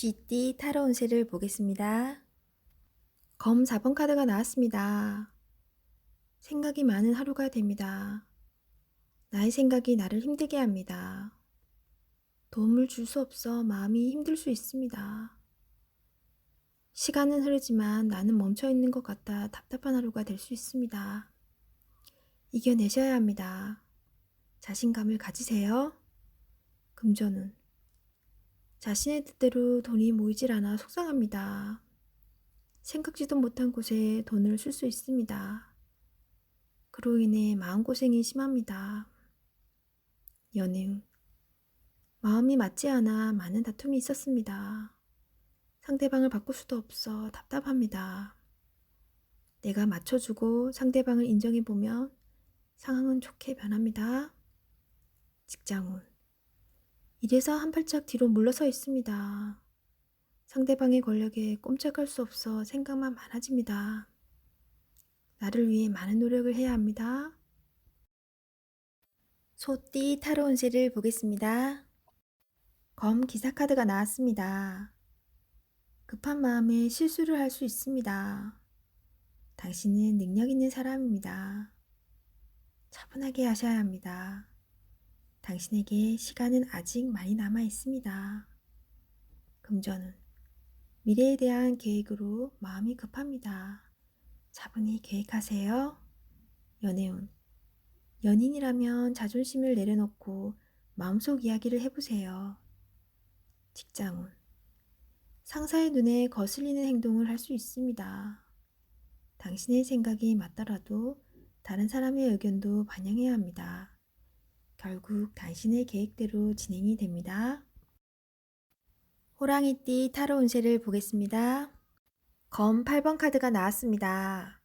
쥐띠 타로 운세를 보겠습니다. 검 4번 카드가 나왔습니다. 생각이 많은 하루가 됩니다. 나의 생각이 나를 힘들게 합니다. 도움을 줄 수 없어 마음이 힘들 수 있습니다. 시간은 흐르지만 나는 멈춰 있는 것 같아 답답한 하루가 될 수 있습니다. 이겨내셔야 합니다. 자신감을 가지세요. 금전운. 자신의 뜻대로 돈이 모이질 않아 속상합니다. 생각지도 못한 곳에 돈을 쓸 수 있습니다. 그로 인해 마음고생이 심합니다. 연애운. 마음이 맞지 않아 많은 다툼이 있었습니다. 상대방을 바꿀 수도 없어 답답합니다. 내가 맞춰주고 상대방을 인정해보면 상황은 좋게 변합니다. 직장운. 이래서 한 발짝 뒤로 물러서 있습니다. 상대방의 권력에 꼼짝할 수 없어 생각만 많아집니다. 나를 위해 많은 노력을 해야 합니다. 소띠 타로 운세를 보겠습니다. 검 기사 카드가 나왔습니다. 급한 마음에 실수를 할 수 있습니다. 당신은 능력 있는 사람입니다. 차분하게 하셔야 합니다. 당신에게 시간은 아직 많이 남아 있습니다. 금전은 미래에 대한 계획으로 마음이 급합니다. 차분히 계획하세요. 연애운 연인이라면 자존심을 내려놓고 마음속 이야기를 해보세요. 직장운 상사의 눈에 거슬리는 행동을 할 수 있습니다. 당신의 생각이 맞더라도 다른 사람의 의견도 반영해야 합니다. 결국 당신의 계획대로 진행이 됩니다. 호랑이띠 타로 운세를 보겠습니다. 검 8번 카드가 나왔습니다.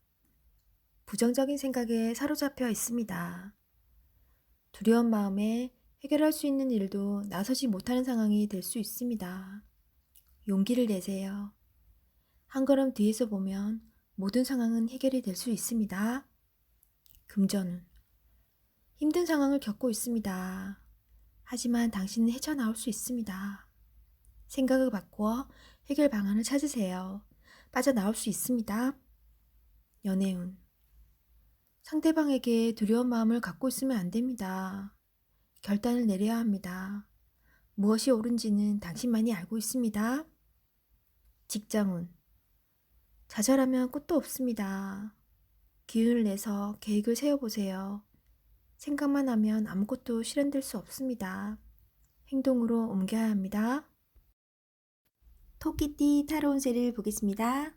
부정적인 생각에 사로잡혀 있습니다. 두려운 마음에 해결할 수 있는 일도 나서지 못하는 상황이 될 수 있습니다. 용기를 내세요. 한 걸음 뒤에서 보면 모든 상황은 해결이 될 수 있습니다. 금전은 힘든 상황을 겪고 있습니다. 하지만 당신은 헤쳐나올 수 있습니다. 생각을 바꾸어 해결 방안을 찾으세요. 빠져나올 수 있습니다. 연애운 상대방에게 두려운 마음을 갖고 있으면 안 됩니다. 결단을 내려야 합니다. 무엇이 옳은지는 당신만이 알고 있습니다. 직장운 좌절하면 끝도 없습니다. 기운을 내서 계획을 세워보세요. 생각만 하면 아무것도 실현될 수 없습니다. 행동으로 옮겨야 합니다. 토끼띠 타로 운세를 보겠습니다.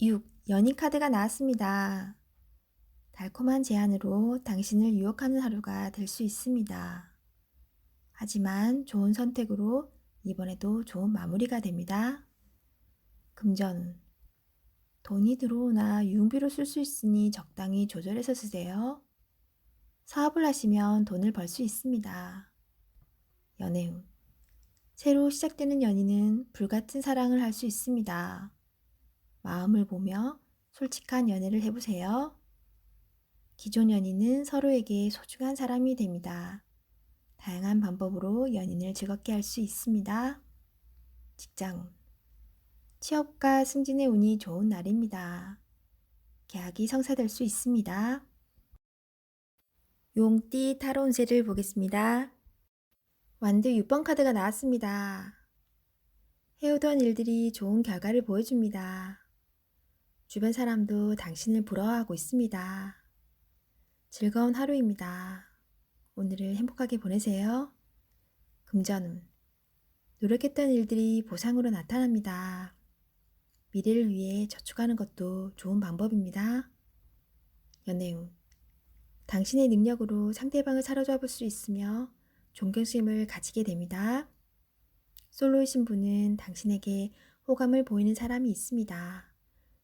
6. 연인 카드가 나왔습니다. 달콤한 제안으로 당신을 유혹하는 하루가 될 수 있습니다. 하지만 좋은 선택으로 이번에도 좋은 마무리가 됩니다. 금전 돈이 들어오나 유흥비로 쓸 수 있으니 적당히 조절해서 쓰세요. 사업을 하시면 돈을 벌 수 있습니다. 연애운 새로 시작되는 연인은 불같은 사랑을 할 수 있습니다. 마음을 보며 솔직한 연애를 해보세요. 기존 연인은 서로에게 소중한 사람이 됩니다. 다양한 방법으로 연인을 즐겁게 할 수 있습니다. 직장 취업과 승진의 운이 좋은 날입니다. 계약이 성사될 수 있습니다. 용띠 타로 운세를 보겠습니다. 완드 6번 카드가 나왔습니다. 해오던 일들이 좋은 결과를 보여줍니다. 주변 사람도 당신을 부러워하고 있습니다. 즐거운 하루입니다. 오늘을 행복하게 보내세요. 금전운 노력했던 일들이 보상으로 나타납니다. 미래를 위해 저축하는 것도 좋은 방법입니다. 연애운 당신의 능력으로 상대방을 사로잡을 수 있으며 존경심을 가지게 됩니다. 솔로이신 분은 당신에게 호감을 보이는 사람이 있습니다.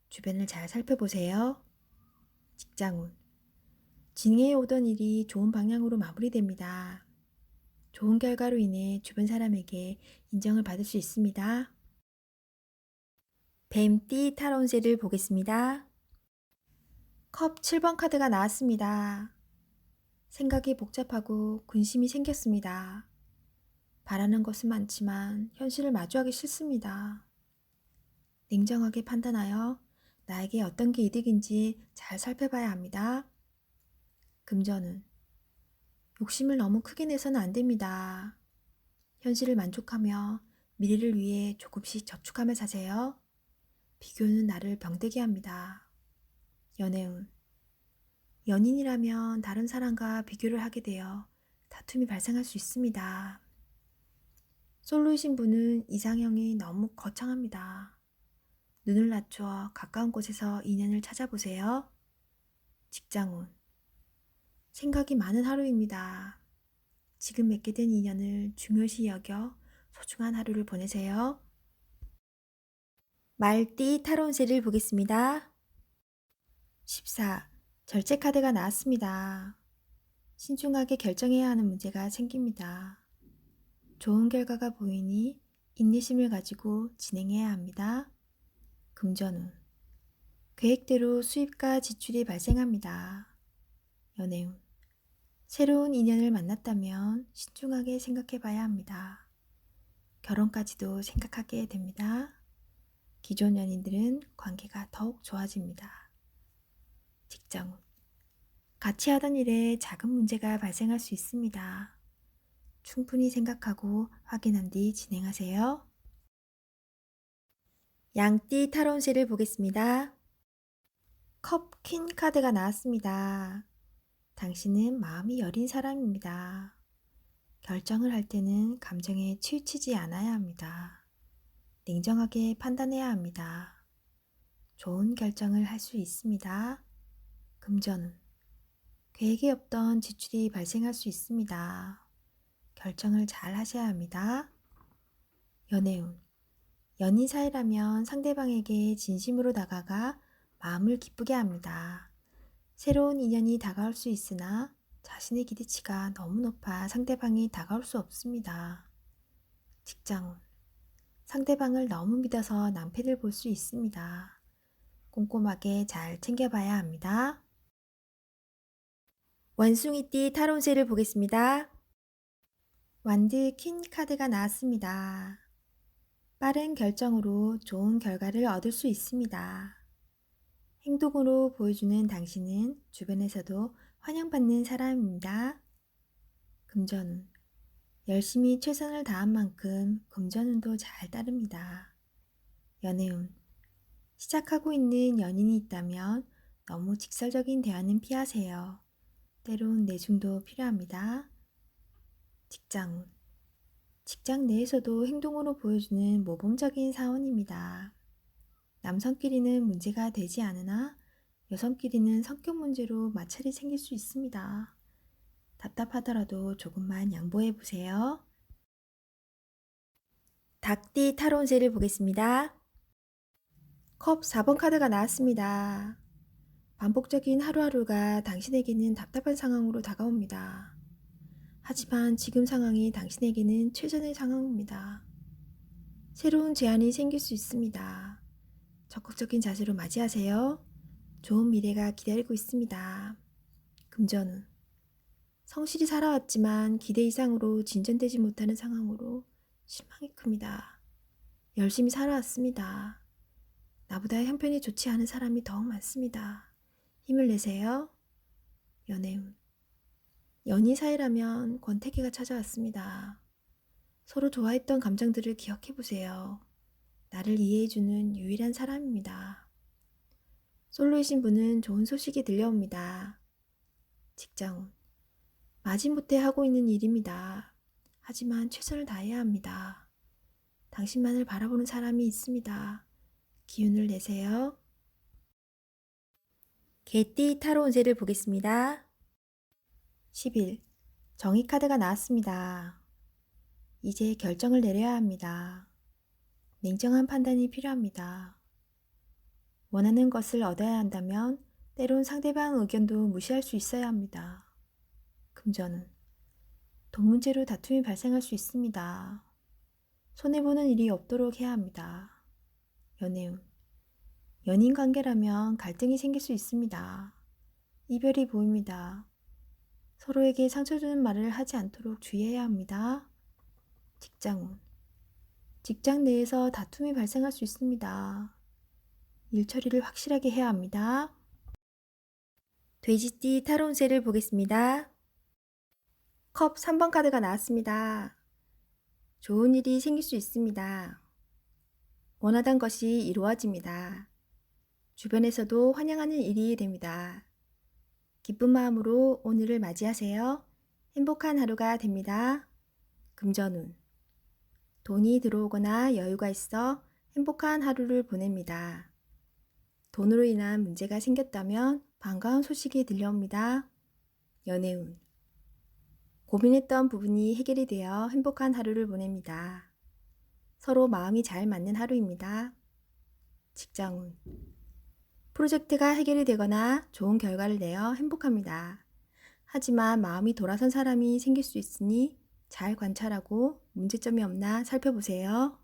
주변을 잘 살펴보세요. 직장운 진행해 오던 일이 좋은 방향으로 마무리됩니다. 좋은 결과로 인해 주변 사람에게 인정을 받을 수 있습니다. 뱀띠 타론세를 보겠습니다. 컵 7번 카드가 나왔습니다. 생각이 복잡하고 근심이 생겼습니다. 바라는 것은 많지만 현실을 마주하기 싫습니다. 냉정하게 판단하여 나에게 어떤 게 이득인지 잘 살펴봐야 합니다. 금전은 욕심을 너무 크게 내서는 안 됩니다. 현실을 만족하며 미래를 위해 조금씩 저축하며 사세요. 비교는 나를 병되게 합니다. 연애운 연인이라면 다른 사람과 비교를 하게 되어 다툼이 발생할 수 있습니다. 솔로이신 분은 이상형이 너무 거창합니다. 눈을 낮춰 가까운 곳에서 인연을 찾아보세요. 직장운 생각이 많은 하루입니다. 지금 맺게 된 인연을 중요시 여겨 소중한 하루를 보내세요. 말띠 타로운세를 보겠습니다. 14. 절제 카드가 나왔습니다. 신중하게 결정해야 하는 문제가 생깁니다. 좋은 결과가 보이니 인내심을 가지고 진행해야 합니다. 금전운 계획대로 수입과 지출이 발생합니다. 연애운 새로운 인연을 만났다면 신중하게 생각해 봐야 합니다. 결혼까지도 생각하게 됩니다. 기존 연인들은 관계가 더욱 좋아집니다. 직장운 같이 하던 일에 작은 문제가 발생할 수 있습니다. 충분히 생각하고 확인한 뒤 진행하세요. 양띠 타로운세를 보겠습니다. 컵 퀸 카드가 나왔습니다. 당신은 마음이 여린 사람입니다. 결정을 할 때는 감정에 치우치지 않아야 합니다. 냉정하게 판단해야 합니다. 좋은 결정을 할 수 있습니다. 금전은 계획이 없던 지출이 발생할 수 있습니다. 결정을 잘 하셔야 합니다. 연애운 연인 사이라면 상대방에게 진심으로 다가가 마음을 기쁘게 합니다. 새로운 인연이 다가올 수 있으나 자신의 기대치가 너무 높아 상대방이 다가올 수 없습니다. 직장운 상대방을 너무 믿어서 낭패를 볼 수 있습니다. 꼼꼼하게 잘 챙겨봐야 합니다. 원숭이띠 타론세를 보겠습니다. 완드 퀸 카드가 나왔습니다. 빠른 결정으로 좋은 결과를 얻을 수 있습니다. 행동으로 보여주는 당신은 주변에서도 환영받는 사람입니다. 금전운 열심히 최선을 다한 만큼 금전운도 잘 따릅니다. 연애운 시작하고 있는 연인이 있다면 너무 직설적인 대화는 피하세요. 때론 내중도 필요합니다. 직장운 직장 내에서도 행동으로 보여주는 모범적인 사원입니다. 남성끼리는 문제가 되지 않으나 여성끼리는 성격 문제로 마찰이 생길 수 있습니다. 답답하더라도 조금만 양보해 보세요. 닭띠 타로운세를 보겠습니다. 컵 4번 카드가 나왔습니다. 반복적인 하루하루가 당신에게는 답답한 상황으로 다가옵니다. 하지만 지금 상황이 당신에게는 최선의 상황입니다. 새로운 제안이 생길 수 있습니다. 적극적인 자세로 맞이하세요. 좋은 미래가 기다리고 있습니다. 금전운 성실히 살아왔지만 기대 이상으로 진전되지 못하는 상황으로 실망이 큽니다. 열심히 살아왔습니다. 나보다 형편이 좋지 않은 사람이 더욱 많습니다. 힘을 내세요. 연애운 연인 사이라면 권태기가 찾아왔습니다. 서로 좋아했던 감정들을 기억해 보세요. 나를 이해해주는 유일한 사람입니다. 솔로이신 분은 좋은 소식이 들려옵니다. 직장운. 마지못해 하고 있는 일입니다. 하지만 최선을 다해야 합니다. 당신만을 바라보는 사람이 있습니다. 기운을 내세요. 개띠 타로 운세를 보겠습니다. 10일 정의 카드가 나왔습니다. 이제 결정을 내려야 합니다. 냉정한 판단이 필요합니다. 원하는 것을 얻어야 한다면 때론 상대방 의견도 무시할 수 있어야 합니다. 금전은 돈 문제로 다툼이 발생할 수 있습니다. 손해보는 일이 없도록 해야 합니다. 연애운 연인 관계라면 갈등이 생길 수 있습니다. 이별이 보입니다. 서로에게 상처 주는 말을 하지 않도록 주의해야 합니다. 직장운. 직장 내에서 다툼이 발생할 수 있습니다. 일 처리를 확실하게 해야 합니다. 돼지띠 타로 운세를 보겠습니다. 컵 3번 카드가 나왔습니다. 좋은 일이 생길 수 있습니다. 원하던 것이 이루어집니다. 주변에서도 환영하는 일이 됩니다. 기쁜 마음으로 오늘을 맞이하세요. 행복한 하루가 됩니다. 금전운. 돈이 들어오거나 여유가 있어 행복한 하루를 보냅니다. 돈으로 인한 문제가 생겼다면 반가운 소식이 들려옵니다. 연애운. 고민했던 부분이 해결이 되어 행복한 하루를 보냅니다. 서로 마음이 잘 맞는 하루입니다. 직장운. 프로젝트가 해결이 되거나 좋은 결과를 내어 행복합니다. 하지만 마음이 돌아선 사람이 생길 수 있으니 잘 관찰하고 문제점이 없나 살펴보세요.